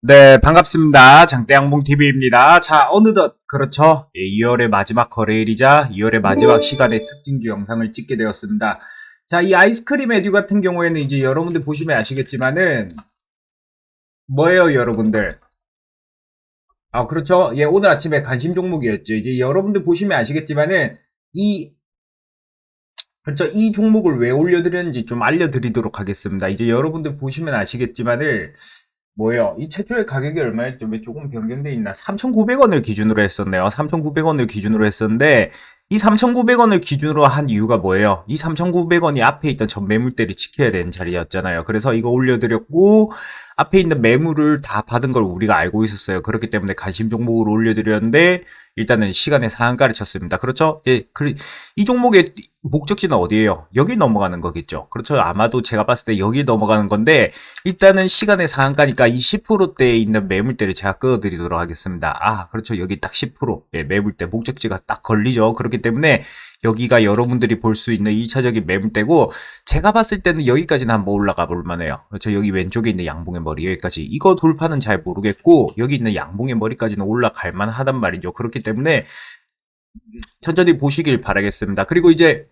네, 반갑습니다. 장대양봉TV입니다. 자, 어느덧, 그렇죠. 예, 2월의 마지막 거래일이자 2월의 마지막 시간에 특징주 영상을 찍게 되었습니다. 자, 이 아이스크림 에듀 같은 경우에는 이제 여러분들 보시면 아시겠지만은, 뭐예요, 여러분들? 아, 그렇죠. 예, 오늘 아침에 관심 종목이었죠. 이제 여러분들 보시면 아시겠지만은, 이, 그렇죠. 이 종목을 왜 올려드렸는지 좀 알려드리도록 하겠습니다. 이제 여러분들 보시면 아시겠지만은, 뭐예요? 이 최초의 가격이 얼마였죠? 왜 조금 변경돼 있나? 3,900원을 기준으로 했었네요. 3,900원을 기준으로 했었는데, 이 3,900원을 기준으로 한 이유가 뭐예요? 이 3,900원이 앞에 있던 전 매물대를 지켜야 되는 자리였잖아요. 그래서 이거 올려드렸고, 앞에 있는 매물을 다 받은 걸 우리가 알고 있었어요. 그렇기 때문에 관심 종목으로 올려드렸는데, 일단은 시간에 상한가를 쳤습니다. 그렇죠? 예, 그, 이 종목의 목적지는 어디예요? 여기 넘어가는 거겠죠. 그렇죠. 아마도 제가 봤을 때 여기 넘어가는 건데, 일단은 시간의 상한가니까 이 10%대에 있는 매물대를 제가 끌어드리도록 하겠습니다. 아, 그렇죠. 여기 딱 10%. 예, 매물대, 목적지가 딱 걸리죠. 그렇기 때문에 여기가 여러분들이 볼 수 있는 2차적인 매물대고, 제가 봤을 때는 여기까지는 한번 올라가 볼 만해요. 그렇죠. 여기 왼쪽에 있는 양봉의 머리, 여기까지. 이거 돌파는 잘 모르겠고, 여기 있는 양봉의 머리까지는 올라갈 만하단 말이죠. 그렇기 때문에, 천천히 보시길 바라겠습니다. 그리고 이제,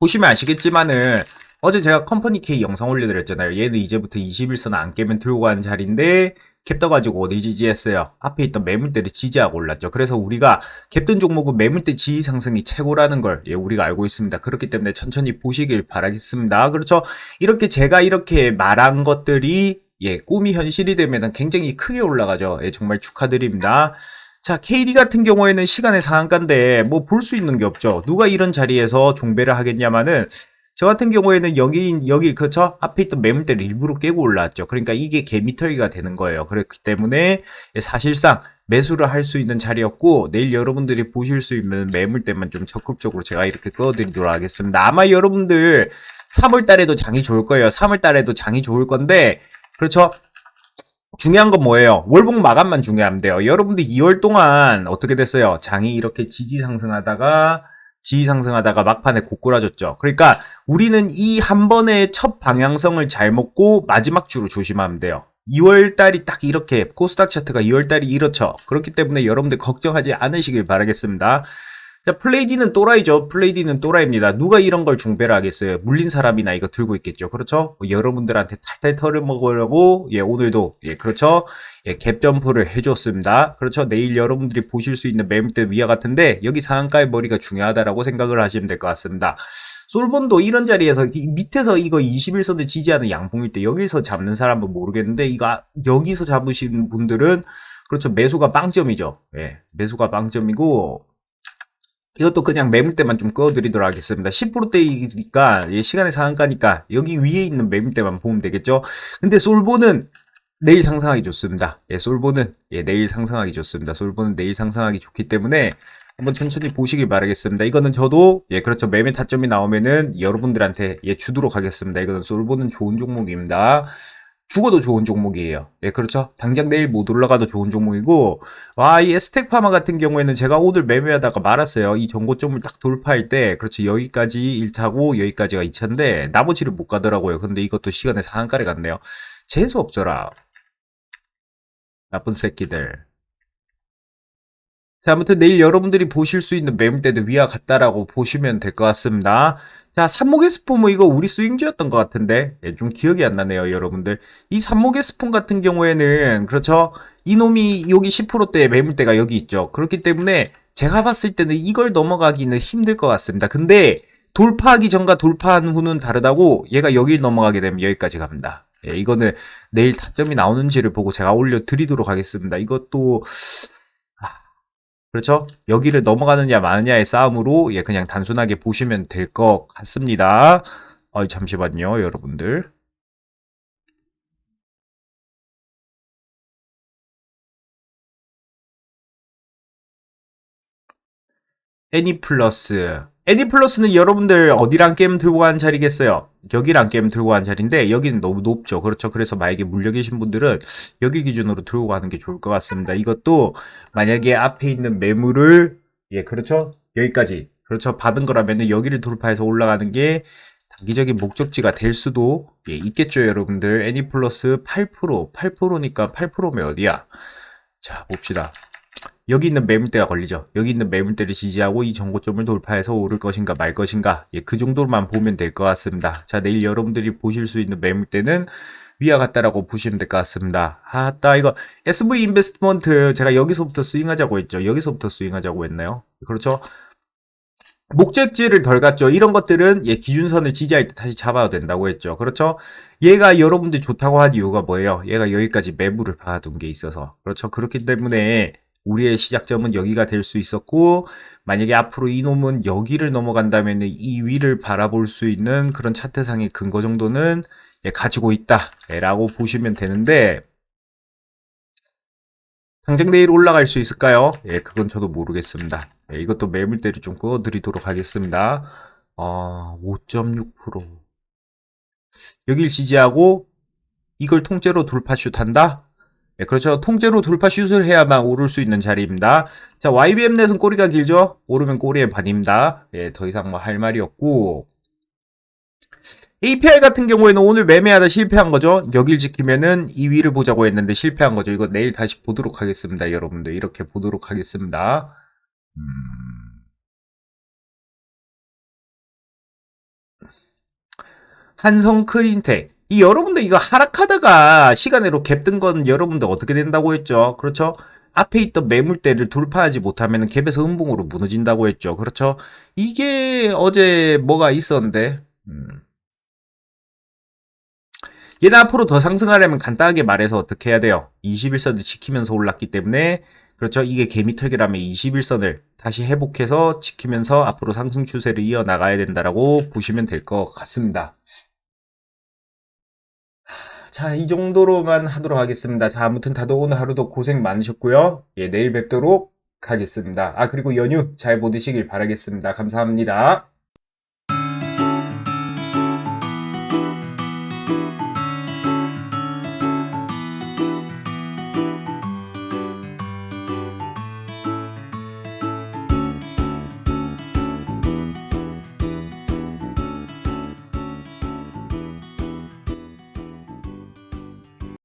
보시면 아시겠지만은 어제 제가 컴퍼니 K 영상 올려드렸잖아요. 얘는 이제부터 21선 안 깨면 들고 가는 자리인데 캡 떠 가지고 어디 지지했어요? 앞에 있던 매물대를 지지하고 올랐죠. 그래서 우리가 캡뜬 종목은 매물대 지지 상승이 최고라는 걸 예, 우리가 알고 있습니다. 그렇기 때문에 천천히 보시길 바라겠습니다. 그렇죠? 이렇게 제가 이렇게 말한 것들이 예, 꿈이 현실이 되면 굉장히 크게 올라가죠. 예, 정말 축하드립니다. 자, KD 같은 경우에는 시간의 상한가인데 뭐 볼 수 있는 게 없죠. 누가 이런 자리에서 종배를 하겠냐마는 저 같은 경우에는 여기 여기 그렇죠 앞에 있던 매물대를 일부러 깨고 올라왔죠. 그러니까 이게 개미털기가 되는 거예요. 그렇기 때문에 사실상 매수를 할 수 있는 자리였고 내일 여러분들이 보실 수 있는 매물대만 좀 적극적으로 제가 이렇게 꺼드리도록 하겠습니다. 아마 여러분들 3월 달에도 장이 좋을 거예요. 3월 달에도 장이 좋을 건데 그렇죠. 중요한 건 뭐예요? 월봉 마감만 중요하면 돼요. 여러분들 2월 동안 어떻게 됐어요? 장이 이렇게 지지 상승하다가 지지 상승하다가 막판에 고꾸라졌죠. 그러니까 우리는 이 한 번의 첫 방향성을 잘 먹고 마지막 주로 조심하면 돼요. 2월 달이 딱 이렇게 코스닥 차트가 2월 달이 이렇죠. 그렇기 때문에 여러분들 걱정하지 않으시길 바라겠습니다. 자, 플레이디는 또라이죠. 플레이디는 또라이입니다. 누가 이런 걸 중배를 하겠어요? 물린 사람이나 이거 들고 있겠죠. 그렇죠? 뭐 여러분들한테 탈탈 털을 먹으려고, 예, 오늘도, 예, 그렇죠? 예, 갭 점프를 해줬습니다. 그렇죠? 내일 여러분들이 보실 수 있는 매물대 위와 같은데, 여기 상한가의 머리가 중요하다라고 생각을 하시면 될 것 같습니다. 솔본도 이런 자리에서, 이 밑에서 이거 21선을 지지하는 양봉일 때, 여기서 잡는 사람은 모르겠는데, 이거, 여기서 잡으신 분들은, 그렇죠. 매수가 빵점이죠. 예, 매수가 빵점이고, 이것도 그냥 매물대만 좀 꺼드리도록 하겠습니다. 10%대이니까 시간의 상한가니까 여기 위에 있는 매물대만 보면 되겠죠. 근데 솔보는 내일 상승하기 좋습니다. 예, 솔보는 예, 내일 상승하기 좋습니다. 솔보는 내일 상승하기 좋기 때문에 한번 천천히 보시길 바라겠습니다. 이거는 저도 예 그렇죠 매매 타점이 나오면은 여러분들한테 예 주도록 하겠습니다. 이거는 솔보는 좋은 종목입니다. 죽어도 좋은 종목이에요. 예, 그렇죠. 당장 내일 못 올라가도 좋은 종목이고, 와, 이 에스텍파마 같은 경우에는 제가 오늘 매매하다가 말았어요. 이 전고점을 딱 돌파할 때, 그렇죠. 여기까지 1차고, 여기까지가 2차인데, 나머지를 못 가더라고요. 근데 이것도 시간에 상한가를 갔네요. 재수 없어라. 나쁜 새끼들. 자, 아무튼 내일 여러분들이 보실 수 있는 매물대도 위와 같다라고 보시면 될 것 같습니다. 자, 삼목의 스폰 뭐 이거 우리 스윙주였던 것 같은데 예, 좀 기억이 안 나네요, 여러분들. 이 삼목의 스폰 같은 경우에는 그렇죠. 이놈이 여기 10%대 매물대가 여기 있죠. 그렇기 때문에 제가 봤을 때는 이걸 넘어가기는 힘들 것 같습니다. 근데 돌파하기 전과 돌파한 후는 다르다고 얘가 여길 넘어가게 되면 여기까지 갑니다. 예, 이거는 내일 타점이 나오는지를 보고 제가 올려드리도록 하겠습니다. 이것도 그렇죠? 여기를 넘어가느냐 마느냐의 싸움으로 예 그냥 단순하게 보시면 될 것 같습니다. 어, 잠시만요, 여러분들. 애니 플러스. 애니 플러스는 여러분들 어디랑 게임 들고 가는 자리겠어요? 여기랑 게임 들고 가는 자리인데 여기는 너무 높죠. 그렇죠. 그래서 만약에 물려 계신 분들은 여기 기준으로 들고 가는 게 좋을 것 같습니다. 이것도 만약에 앞에 있는 매물을 예, 그렇죠. 여기까지. 그렇죠. 받은 거라면은 여기를 돌파해서 올라가는 게 단기적인 목적지가 될 수도 예, 있겠죠, 여러분들. 애니 플러스 8%, 8%니까 8%면 어디야? 자, 봅시다. 여기 있는 매물대가 걸리죠. 여기 있는 매물대를 지지하고 이 정고점을 돌파해서 오를 것인가 말 것인가. 예, 그 정도만 보면 될 것 같습니다. 자, 내일 여러분들이 보실 수 있는 매물대는 위와 같다라고 보시면 될 것 같습니다. 아따, 이거 SV 인베스트먼트 제가 여기서부터 스윙하자고 했죠. 여기서부터 스윙하자고 했나요? 그렇죠. 목적지를 덜 갔죠. 이런 것들은 예, 기준선을 지지할 때 다시 잡아야 된다고 했죠. 그렇죠? 얘가 여러분들 좋다고 한 이유가 뭐예요? 얘가 여기까지 매물을 박아둔 게 있어서. 그렇죠? 그렇기 때문에 우리의 시작점은 여기가 될 수 있었고, 만약에 앞으로 이 놈은 여기를 넘어간다면 이 위를 바라볼 수 있는 그런 차트상의 근거 정도는 예, 가지고 있다. 예, 라고 보시면 되는데, 당장 내일 올라갈 수 있을까요? 예, 그건 저도 모르겠습니다. 예, 이것도 매물대를 좀 그어드리도록 하겠습니다. 어, 5.6%. 여길 지지하고 이걸 통째로 돌파슛 한다? 예, 그렇죠. 통째로 돌파 슛을 해야만 오를 수 있는 자리입니다. 자, YBM 넷은 꼬리가 길죠? 오르면 꼬리의 반입니다. 예, 더 이상 뭐 할 말이 없고. APR 같은 경우에는 오늘 매매하다 실패한 거죠. 여길 지키면은 2위를 보자고 했는데 실패한 거죠. 이거 내일 다시 보도록 하겠습니다. 여러분들. 이렇게 보도록 하겠습니다. 음. 한성 크린텍. 이 여러분들 이거 하락하다가 시간으로 갭든 건 여러분들 어떻게 된다고 했죠? 그렇죠? 앞에 있던 매물대를 돌파하지 못하면 갭에서 음봉으로 무너진다고 했죠. 그렇죠? 이게 어제 뭐가 있었는데, 음. 얘는 앞으로 더 상승하려면 간단하게 말해서 어떻게 해야 돼요? 21선을 지키면서 올랐기 때문에 그렇죠. 이게 개미털기라면 21선을 다시 회복해서 지키면서 앞으로 상승 추세를 이어나가야 된다라고 보시면 될 것 같습니다. 자, 이 정도로만 하도록 하겠습니다. 자, 아무튼 다들 오늘 하루도 고생 많으셨고요. 예, 내일 뵙도록 하겠습니다. 아, 그리고 연휴 잘 보내시길 바라겠습니다. 감사합니다.